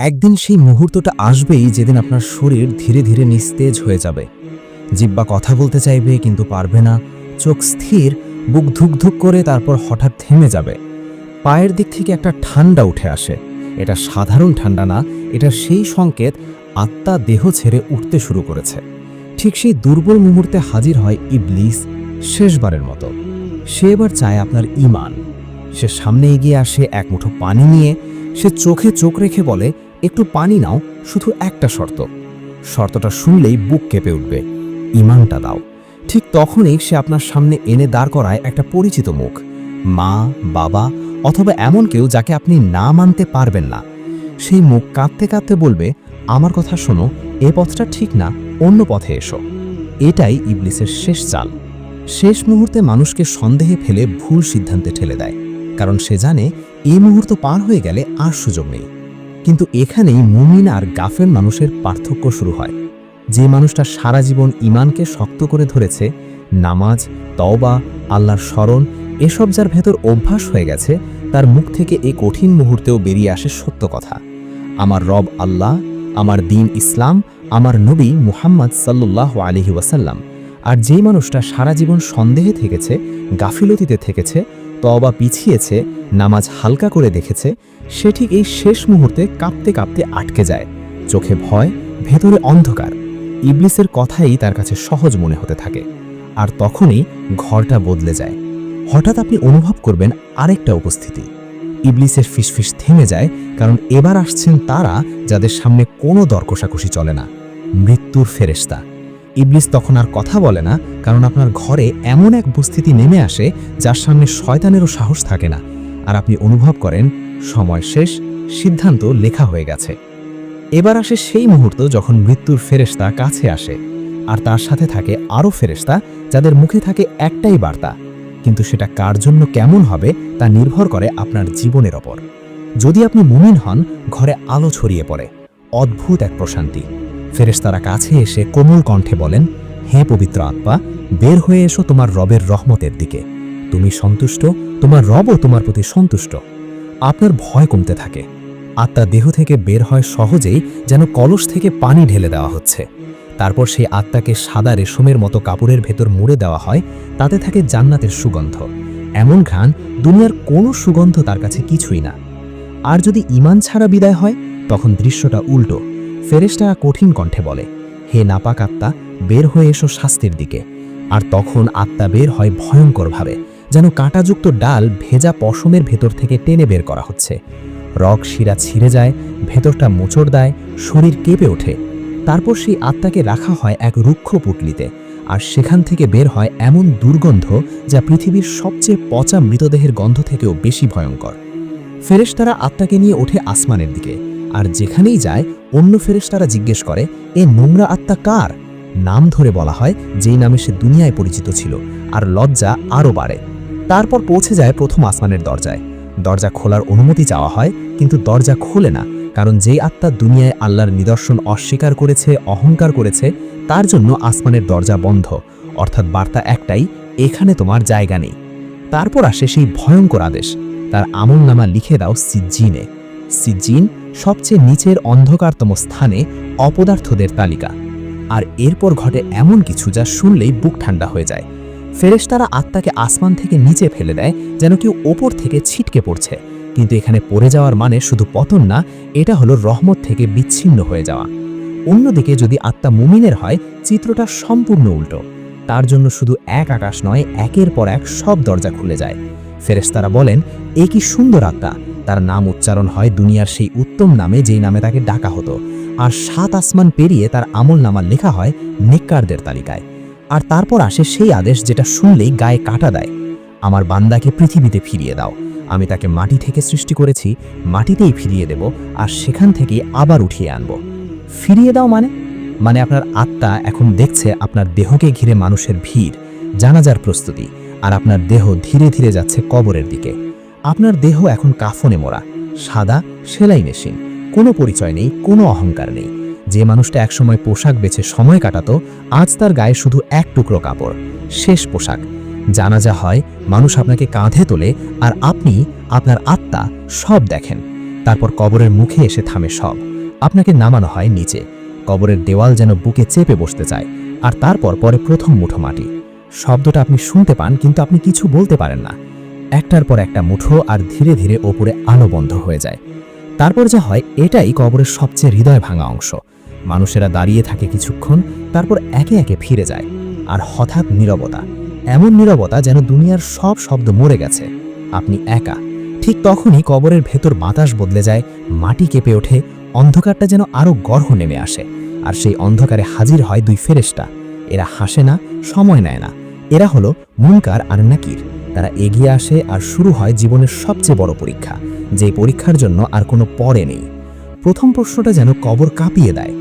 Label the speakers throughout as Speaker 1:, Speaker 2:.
Speaker 1: একদিন সেই মুহূর্তটা আসবেই যেদিন আপনার শরীর ধীরে ধীরে নিস্তেজ হয়ে যাবে। জিব্বা কথা বলতে চাইবে কিন্তু পারবে না। চোখ স্থির, বুক ধুকধুক করে তারপর হঠাৎ থেমে যাবে। পায়ের দিক থেকে একটা ঠান্ডা উঠে আসে। এটা সাধারণ ঠান্ডা না, এটা সেই সংকেত আত্মা দেহ ছেড়ে উঠতে শুরু করেছে। ঠিক সেই দুর্বল মুহূর্তে হাজির হয় ইবলিস শেষবারের মতো। সে এবার চায় আপনার ইমান সে সামনে এগিয়ে আসে এক মুঠো পানি নিয়ে। সে চোখে চোখ রেখে বলে একটু পানি নাও, শুধু একটা শর্ত। শর্তটা শুনলেই বুক কেঁপে উঠবে। ইমানটা দাও। ঠিক তখনই সে আপনার সামনে এনে দাঁড় করায় একটা পরিচিত মুখ। মা, বাবা, অথবা এমন কেউ যাকে আপনি না মানতে পারবেন না। সেই মুখ কাঁদতে কাঁদতে বলবে, আমার কথা শোনো, এ পথটা ঠিক না, অন্য পথে এসো। এটাই ইবলিসের শেষ চাল। শেষ মুহূর্তে মানুষকে সন্দেহে ফেলে ভুল সিদ্ধান্তে ঠেলে দেয়। কারণ সে জানে এই মুহূর্ত পার হয়ে গেলে আর সুযোগ নেই। কিন্তু এখানেই মুমিন আর গাফের মানুষের পার্থক্য শুরু হয়। যে মানুষটা সারা জীবন ইমানকে শক্ত করে ধরেছে, নামাজ, তওবা, আল্লাহর স্মরণ, এসব যার ভেতর অভ্যাস হয়ে গেছে, তার মুখ থেকে এ কঠিন মুহূর্তেও বেরিয়ে আসে সত্য কথা। আমার রব আল্লাহ, আমার দিন ইসলাম, আমার নবী মুহাম্মদ সাল্লাহ আলহি ওয়াসাল্লাম। আর যেই মানুষটা সারা জীবন সন্দেহে থেকেছে, গাফিলতিতে থেকেছে তবা পিছিয়েছে, নামাজ হালকা করে দেখেছে, সে ঠিক এই শেষ মুহূর্তে কাঁপতে কাঁপতে আটকে যায়। চোখে ভয়, ভেতরে অন্ধকার। ইবলিসের কথাই তার কাছে সহজ মনে হতে থাকে। আর তখনই ঘরটা বদলে যায়। হঠাৎ আপনি অনুভব করবেন আরেকটা উপস্থিতি। ইবলিসের ফিসফিস থেমে যায়, কারণ এবার আসছেন তারা যাদের সামনে কোনো দরকষাকষি চলে না। মৃত্যুর ফেরেস্তা ইবলিস তখন আর কথা বলে না, কারণ আপনার ঘরে এমন এক উপস্থিতি নেমে আসে যার সামনে শয়তানেরও সাহস থাকে না। আর আপনি অনুভব করেন, সময় শেষ, সিদ্ধান্ত লেখা হয়ে গেছে। এবার আসে সেই মুহূর্ত যখন মৃত্যুর ফেরেস্তা কাছে আসে, আর তার সাথে থাকে আরও ফেরেস্তা যাদের মুখে থাকে একটাই বার্তা। কিন্তু সেটা কার জন্য কেমন হবে তা নির্ভর করে আপনার জীবনের ওপর। যদি আপনি মুমিন হন, ঘরে আলো ছড়িয়ে পড়ে। অদ্ভুত এক প্রশান্তি। ফেরেশতারা কাছে এসে কোমল কণ্ঠে বলেন, হে পবিত্র আত্মা, বের হয়ে এসো তোমার রবের রহমতের দিকে। তুমি সন্তুষ্ট, তোমার রবও তোমার প্রতি সন্তুষ্ট। আপনার ভয় কমতে থাকে। আত্মা দেহ থেকে বের হয় সহজেই যেন কলস থেকে পানি ঢেলে দেওয়া হচ্ছে। তারপর সেই আত্মাকে সাদা রেশমের মতো কাপড়ের ভেতর মুড়ে দেওয়া হয়, তাতে থাকে জান্নাতের সুগন্ধ। এমন ঘ্রাণ, দুনিয়ার কোনো সুগন্ধ তার কাছে কিছুই না। আর যদি ইমান ছাড়া বিদায় হয়, তখন দৃশ্যটা উল্টো। ফেরেশতারা কঠিন কণ্ঠে বলে, হে নাপাক আত্মা, বের হয়ে এসো শাস্তির দিকে। আর তখন আত্মা বের হয় ভয়ঙ্করভাবে, যেন কাঁটাযুক্ত ডাল ভেজা পশমের ভেতর থেকে টেনে বের করা হচ্ছে। রক শিরা ছিঁড়ে যায়, ভেতরটা মোচড় দেয়, শরীর কেঁপে ওঠে। তারপর সেই আত্মাকে রাখা হয় এক রুক্ষ পুটলিতে, আর সেখান থেকে বের হয় এমন দুর্গন্ধ যা পৃথিবীর সবচেয়ে পচা মৃতদেহের গন্ধ থেকেও বেশি ভয়ঙ্কর। ফেরেশতারা আত্মাকে নিয়ে ওঠে আসমানের দিকে আর যেখানেই যায়, অন্য ফেরেশতারা জিজ্ঞেস করে, এ নোংরা আত্মা কার? নাম ধরে বলা হয়, যেই নামে সে দুনিয়ায় পরিচিত ছিল, আর লজ্জা আরও বাড়ে। তারপর পৌঁছে যায় প্রথম আসমানের দরজায়। দরজা খোলার অনুমতি চাওয়া হয়, কিন্তু দরজা খোলে না, কারণ যেই আত্মা দুনিয়ায় আল্লাহর নিদর্শন অস্বীকার করেছে, অহংকার করেছে, তার জন্য আসমানের দরজা বন্ধ। অর্থাৎ বার্তা একটাই, এখানে তোমার জায়গা নেই। তারপর আসে সেই ভয়ঙ্কর আদেশ। তার আমল নামা লিখে দাও সিজ্জিনে। সিজ্জিন সবচেয়ে নিচের অন্ধকারতম স্থানে অপদার্থদের তালিকা। আর এরপর ঘটে এমন কিছু যা শুনলেই বুক ঠান্ডা হয়ে যায়। ফেরেশতারা আত্মাকে আসমান থেকে নিচে ফেলে দেয়, যেন কেউ ওপর থেকে ছিটকে পড়ছে। কিন্তু এখানে পড়ে যাওয়ার মানে শুধু পতন না, এটা হলো রহমত থেকে বিচ্ছিন্ন হয়ে যাওয়া। অন্যদিকে যদি আত্মা মুমিনের হয়, চিত্রটা সম্পূর্ণ উল্টো। তার জন্য শুধু এক আকাশ নয়, একের পর এক সব দরজা খুলে যায়। ফেরেশতারা বলেন, এ কি সুন্দর আত্মা! তার নাম উচ্চারণ হয় দুনিয়ার সেই উত্তম নামে যেই নামে তাকে ডাকা হতো। আর সাত আসমান পেরিয়ে তার আমল নামা লেখা হয় নেককারদের তালিকায়। আর তারপর আসে সেই আদেশ যেটা শুনলেই গায়ে কাটা দেয়। আমার বান্দাকে পৃথিবীতে ফিরিয়ে দাও। আমি তাকে মাটি থেকে সৃষ্টি করেছি, মাটিতেই ফিরিয়ে দেব আর সেখান থেকে আবার উঠিয়ে আনব। ফিরিয়ে দাও মানে? মানে আপনার আত্মা এখন দেখছে আপনার দেহকে ঘিরে মানুষের ভিড়, জানাজার প্রস্তুতি, আর আপনার দেহ ধীরে ধীরে যাচ্ছে কবরের দিকে। আপনার দেহ এখন কাফনে মোড়া, সাদা সেলাই মেশিন, কোনো পরিচয় নেই, কোনো অহংকার নেই। যে মানুষটা একসময় পোশাক বেছে সময় কাটাতো, আজ তার গায়ে শুধু এক টুকরো কাপড়, শেষ পোশাক। জানাজা হয়, মানুষ আপনাকে কাঁধে তোলে আর আপনি, আপনার আত্মা, সব দেখেন। তারপর কবরের মুখে এসে থামে সব। আপনাকে নামানো হয় নিচে। কবরের দেওয়াল যেন বুকে চেপে বসতে চায়, আর তারপর পরে প্রথম মুঠো মাটি। শব্দটা আপনি শুনতে পান, কিন্তু আপনি কিছু বলতে পারেন না। একটার পর একটা মুঠো আর ধীরে ধীরে ওপরে আলো বন্ধ হয়ে যায়। তারপর যা হয়, এটাই কবরের সবচেয়ে হৃদয় ভাঙা অংশ। মানুষেরা দাঁড়িয়ে থাকে কিছুক্ষণ, তারপর একে একে ফিরে যায়। আর হঠাৎ নীরবতা, এমন নীরবতা যেন দুনিয়ার সব শব্দ মরে গেছে। আপনি একা, ঠিক তখনই কবরের ভেতর বাতাস বদলে যায়, মাটি কেঁপে ওঠে, অন্ধকারটা যেন আরও গর্হ নেমে আসে। আর সেই অন্ধকারে হাজির হয় দুই ফেরেশতা। এরা হাসে না, সময় নেয় না। এরা হলো মুনকার আর নাকির। তারা এগিয়ে আসে আর শুরু হয় জীবনের সবচেয়ে বড় পরীক্ষা, যে পরীক্ষার জন্য আর কোনো পরে নেই। প্রথম প্রশ্নটা যেন কবর কাঁপিয়ে দেয়।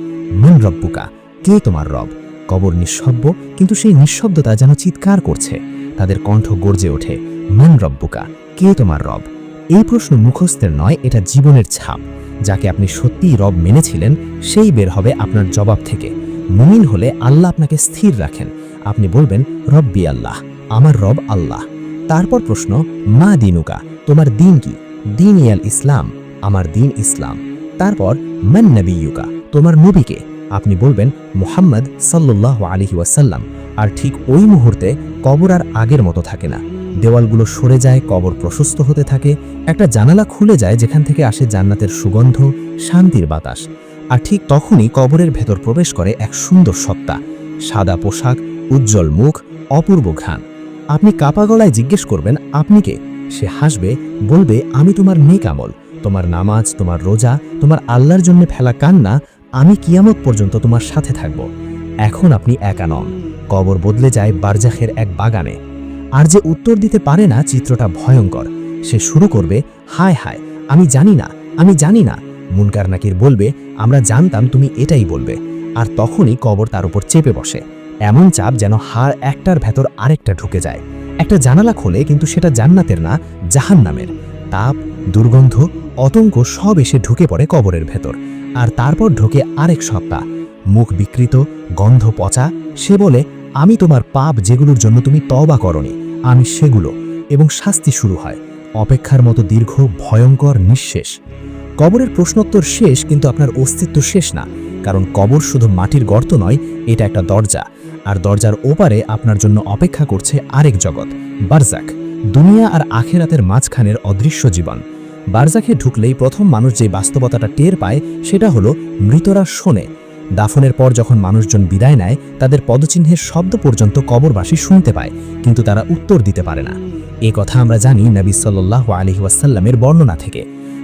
Speaker 1: মন রব্বুকা কে তোমার রব? কবর নিঃশব্দ, কিন্তু সেই নিঃশব্দতা যেন চিৎকার করছে। তাদের কণ্ঠ গর্জে ওঠে, মন রব্বুকা কে তোমার রব? এই প্রশ্ন মুখস্থের নয়, এটা জীবনের ছাপ। যাকে আপনি সত্যিই রব মেনেছিলেন, সেই বের হবে আপনার জবাব থেকে। মুমিন হলে আল্লাহ আপনাকে স্থির রাখেন। আপনি বলবেন, রব্বি আল্লাহ, আমার রব আল্লাহ। তারপর প্রশ্ন, মা দিনুকা, তোমার দিন কি? দিন ইয়াল ইসলাম, আমার দিন ইসলাম। তারপর, মান নবীয়ুকা, তোমার নবীকে আপনি বলবেন, মুহাম্মদ সাল্লাহ আলহি ওয়াসাল্লাম। আর ঠিক ওই মুহূর্তে কবর আর আগের মতো থাকে না। দেওয়ালগুলো সরে যায়, কবর প্রশস্ত হতে থাকে। একটা জানালা খুলে যায়, যেখান থেকে আসে জান্নাতের সুগন্ধ, শান্তির বাতাস। আর ঠিক তখনই কবরের ভেতর প্রবেশ করে এক সুন্দর সত্তা। সাদা পোশাক, উজ্জ্বল মুখ, অপূর্ব ঘ্রাণ। আপনি কাপা গলায় জিজ্ঞেস করবেন, আপনি কে? সে হাসবে, বলবে, আমি তোমার নেক আমল। তোমার নামাজ, তোমার রোজা, তোমার আল্লাহর জন্য ফেলা কান্না, আমি কিয়ামত পর্যন্ত তোমার সাথে থাকব। এখন আপনি একা নন। কবর বদলে যায় বারজাখের এক বাগানে। আর যে উত্তর দিতে পারে না, চিত্রটা ভয়ঙ্কর। সে শুরু করবে, হায় হায়, আমি জানি না, আমি জানি না। মুনকার নাকির বলবে, আমরা জানতাম তুমি এটাই বলবে। আর তখনই কবর তার উপর চেপে বসে। এমন চাপ যেন হাড় একটার ভেতর আরেকটা ঢুকে যায়। একটা জানালা খোলে, কিন্তু সেটা জান্নাতের না জাহান নামের তাপ, দুর্গন্ধ অতঙ্ক সব এসে ঢুকে পড়ে কবরের ভেতর। আর তারপর ঢোকে আরেক সপ্তাহ মুখ বিকৃত, গন্ধ পচা, সে বলে, আমি তোমার পাপ যেগুলোর জন্য তুমি তবা করনি, আমি সেগুলো। এবং শাস্তি শুরু হয়। অপেক্ষার মতো দীর্ঘ, ভয়ঙ্কর নিঃশেষ। কবরের প্রশ্নোত্তর শেষ, কিন্তু আপনার অস্তিত্ব শেষ না। কারণ কবর শুধু মাটির গর্ত নয়, এটা একটা দরজা। আর দরজার ওপারে আপনার জন্য অপেক্ষা করছে আরেক জগৎ, বারজাক। দুনিয়া আর আখেরাতের মাঝখানের অদৃশ্য জীবন। বারজাকে ঢুকলেই প্রথম মানুষ যে বাস্তবতাটা টের পায়, সেটা হলো মৃতরা শোনে। দাফনের পর যখন মানুষজন বিদায় নেয়, তাদের পদচিহ্নের শব্দ পর্যন্ত কবরবাসী শুনতে পায়, কিন্তু তারা উত্তর দিতে পারে না। এ কথা আমরা জানি নবী সাল্লাহ আলহি ওয়াসাল্লামের বর্ণনা থেকে।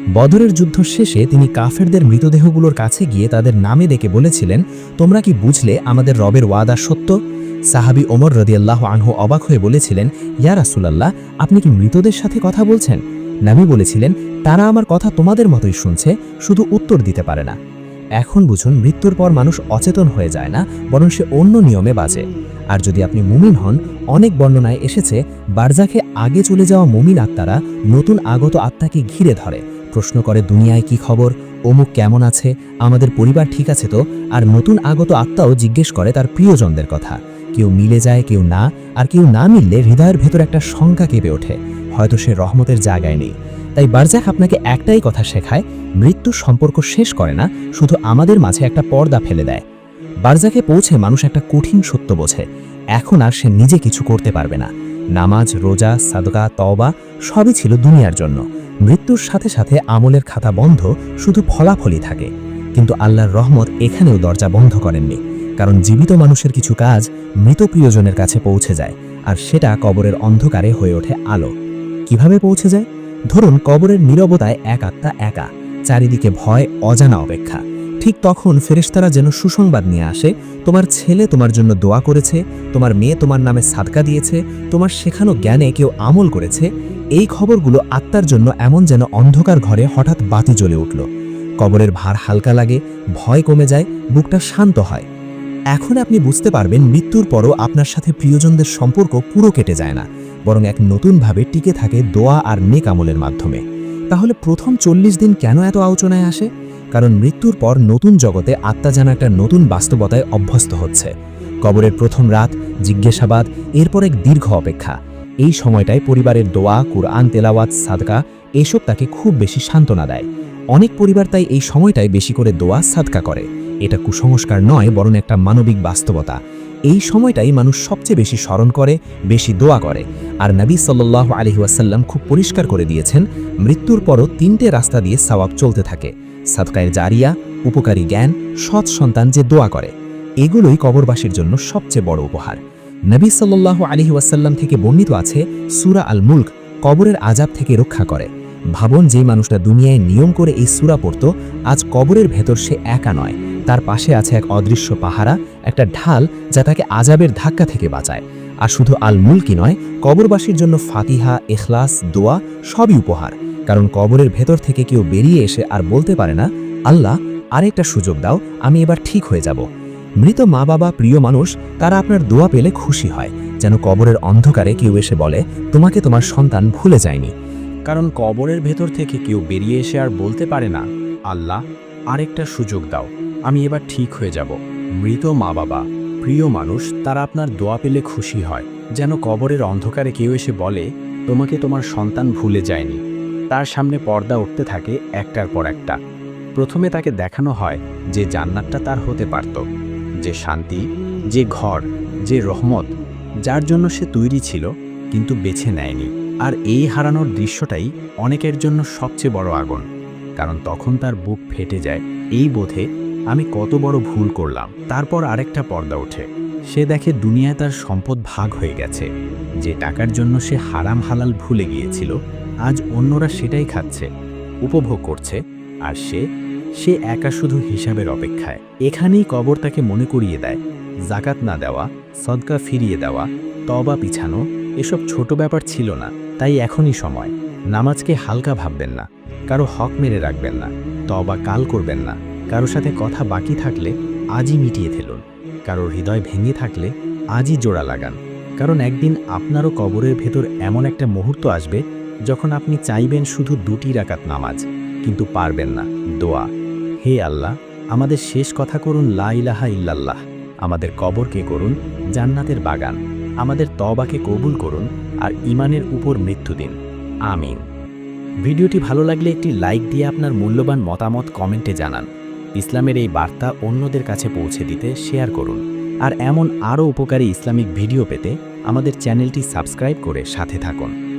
Speaker 1: বদরের যুদ্ধ শেষে তিনি কাফেরদের মৃতদেহগুলোর কাছে গিয়ে তাদের নামে ডেকে বলেছিলেন, তোমরা কি বুঝলে আমাদের রবের ওয়াদা সত্য? সাহাবি ওমর রদিয়াল্লাহ আনহু অবাক হয়ে বলেছিলেন, ইয়া রাসুলাল্লাহ, আপনি কি মৃতদের সাথে কথা বলছেন? নাবি বলেছিলেন, তারা আমার কথা তোমাদের মতোই শুনছে, শুধু উত্তর দিতে পারে না। এখন বুঝুন, মৃত্যুর পর মানুষ অচেতন হয়ে যায় না, বরং সে অন্য নিয়মে বাজে। আর যদি আপনি মুমিন হন, অনেক বর্ণনায় এসেছে, বারজাকে আগে চলে যাওয়া মুমিন আত্মারা নতুন আগত আত্মাকে ঘিরে ধরে। প্রশ্ন করে, দুনিয়ায় কি খবর? অমুক কেমন আছে? আমাদের পরিবার ঠিক আছে তো? আর নতুন আগত আত্মাও জিজ্ঞেস করে তার প্রিয়জনদের কথা। কেউ মিলে যায়, কেউ না, আর কেউ না মিললে হৃদয়ের ভেতর একটা শঙ্কা কেঁপে ওঠে। হয়তো সে রহমতের জায়গায় নেই। তাই বারজাক আপনাকে একটাই কথা শেখায় মৃত্যুর সম্পর্ক শেষ করে না, শুধু আমাদের মাঝে একটা পর্দা ফেলে দেয়। বারজাকে পৌঁছে মানুষ একটা কঠিন সত্য বোঝে, এখন আর সে নিজে কিছু করতে পারবে না। নামাজ, রোজা, সাদকা, তওবা সবই ছিল দুনিয়ার জন্য। মৃত্যুর সাথে সাথে আমলের খাতা বন্ধ, শুধু ফলাফলই থাকে। কিন্তু আল্লাহর রহমত এখানেও দরজা বন্ধ করেননি, কারণ জীবিত মানুষের কিছু কাজ মৃত প্রিয়জনের কাছে পৌঁছে যায়, আর সেটা কবরের অন্ধকারে হয়ে ওঠে আলো। কীভাবে পৌঁছে যায়? ধরুন, কবরের নীরবতায় এক আত্মা একা, চারিদিকে ভয়, অজানা অপেক্ষা। ঠিক তখন ফেরেশতারা যেন সুসংবাদ নিয়ে আসে, তোমার ছেলে তোমার জন্য দোয়া করেছে, তোমার মেয়ে তোমার নামে সাদকা দিয়েছে, তোমার শেখানো জ্ঞানে কেউ আমল করেছে এই খবরগুলো আত্মার জন্য এমন যেন অন্ধকার ঘরে হঠাৎ বাতি জ্বলে উঠল। কবরের ভার হালকা লাগে, ভয় কমে যায়, বুকটা শান্ত হয়। এখন আপনি বুঝতে পারবেন মৃত্যুর পরও আপনার সাথে প্রিয়জনদের সম্পর্ক পুরো কেটে যায় না, বরং এক নতুনভাবে টিকে থাকে দোয়া আর নেক আমলের মাধ্যমে। তাহলে প্রথম চল্লিশ দিন কেন এত আলোচনায় আসে? কারণ মৃত্যুর পর নতুন জগতে আত্মা যেন একটা নতুন বাস্তবতায় অভ্যস্ত হচ্ছে। কবরের প্রথম রাত, জিজ্ঞাসাবাদ, এরপর এক দীর্ঘ অপেক্ষা। এই সময়টায় পরিবারের দোয়া, কুরআন, তেলাওয়াত, সাদকা এসব তাকে খুব বেশি সান্ত্বনা দেয়। অনেক পরিবার তাই এই সময়টায় বেশি করে দোয়া, সাদকা করে। এটা কুসংস্কার নয়, বরং একটা মানবিক বাস্তবতা। এই সময়টাই মানুষ সবচেয়ে বেশি স্মরণ করে, বেশি দোয়া করে। আর নবী সাল্লাহ আলহি ওয়াসাল্লাম খুব পরিষ্কার করে দিয়েছেন, মৃত্যুর পরও তিনটে রাস্তা দিয়ে সওয়াব চলতে থাকে। সাদকায়ের জারিয়া, উপকারী জ্ঞান, সৎ সন্তান যে দোয়া করে। এগুলোই কবরবাসীর জন্য সবচেয়ে বড় উপহার। নবী সাল্লাহ আলহি ওয়াসাল্লাম থেকে বর্ণিত আছে, সুরা আল মুল্ক কবরের আজাব থেকে রক্ষা করে। ভাবন যে মানুষটা দুনিয়ায় নিয়ম করে এই সুরা পড়ত, আজ কবরের ভেতর সে একা নয়। তার পাশে আছে এক অদৃশ্য পাহারা, একটা ঢাল যা তাকে আজাবের ধাক্কা থেকে বাঁচায়। আর শুধু আল মুলকি নয়, কবরবাসীর জন্য ফাতিহা এখলাস দোয়া সবই উপহার। কারণ কবরের ভেতর থেকে কেউ বেরিয়ে এসে আর বলতে পারে না, আল্লাহ, আরেকটা সুযোগ দাও, আমি এবার ঠিক হয়ে যাব। মৃত মা বাবা প্রিয় মানুষ, তারা আপনার দোয়া পেলে খুশি হয়। যেন কবরের অন্ধকারে কেউ এসে বলে, তোমাকে তোমার সন্তান ভুলে যায়নি।
Speaker 2: কারণ কবরের ভেতর থেকে কেউ বেরিয়ে এসে আর বলতে পারে না, আল্লাহ, আরেকটা সুযোগ দাও, আমি এবার ঠিক হয়ে যাব। মৃত মা বাবা প্রিয় মানুষ, তারা আপনার দোয়া পেলে খুশি হয়। যেন কবরের অন্ধকারে কেউ এসে বলে, তোমাকে তোমার সন্তান ভুলে যায়নি। তার সামনে পর্দা উঠতে থাকে একটার পর একটা। প্রথমে তাকে দেখানো হয় যে জান্নাতটা তার হতে পারত। যে শান্তি, যে ঘর, যে রহমত, যার জন্য সে তৈরি ছিল, কিন্তু বেছে নেয়নি। আর এই হারানোর দৃশ্যটাই অনেকের জন্য সবচেয়ে বড় আগুন। কারণ তখন তার বুক ফেটে যায়। এই বোধে আমি কত বড় ভুল করলাম। তারপর আরেকটা পর্দা ওঠে। সে দেখে দুনিয়ায় তার সম্পদ ভাগ হয়ে গেছে। যে টাকার জন্য সে হারাম হালাল ভুলে গিয়েছিল, আজ অন্যরা সেটাই খাচ্ছে, উপভোগ করছে, আর সে সে একা শুধু হিসাবের অপেক্ষায়। এখানেই কবর তাকে মনে করিয়ে দেয়। জাকাত না দেওয়া, সদকা ফিরিয়ে দেওয়া তবা পিছানো, এসব ছোট ব্যাপার ছিল না, তাই এখনই সময়। নামাজকে হালকা ভাববেন না, কারও হক মেরে রাখবেন না তবা কাল করবেন না, কারও সাথে কথা বাকি থাকলে আজই মিটিয়ে ফেলুন কারোর হৃদয় ভেঙে থাকলে আজই জোড়া লাগান, কারণ একদিন আপনারও কবরের ভেতর এমন একটা মুহূর্ত আসবে যখন আপনি চাইবেন শুধু দুটি রাকাত নামাজ, কিন্তু পারবেন না, দোয়া। হে আল্লাহ, আমাদের শেষ কথা করুন লা ইলাহা ইল্লাল্লাহ। আমাদের কবরকে করুন জান্নাতের বাগান। আমাদের তবাকে কবুল করুন আর ইমানের উপর মৃত্যু দিন। আমিন। ভিডিওটি ভালো লাগলে একটি লাইক দিয়ে আপনার মূল্যবান মতামত কমেন্টে জানান। ইসলামের এই বার্তা অন্যদের কাছে পৌঁছে দিতে শেয়ার করুন। আর এমন আরও উপকারী ইসলামিক ভিডিও পেতে আমাদের চ্যানেলটি সাবস্ক্রাইব করে সাথে থাকুন।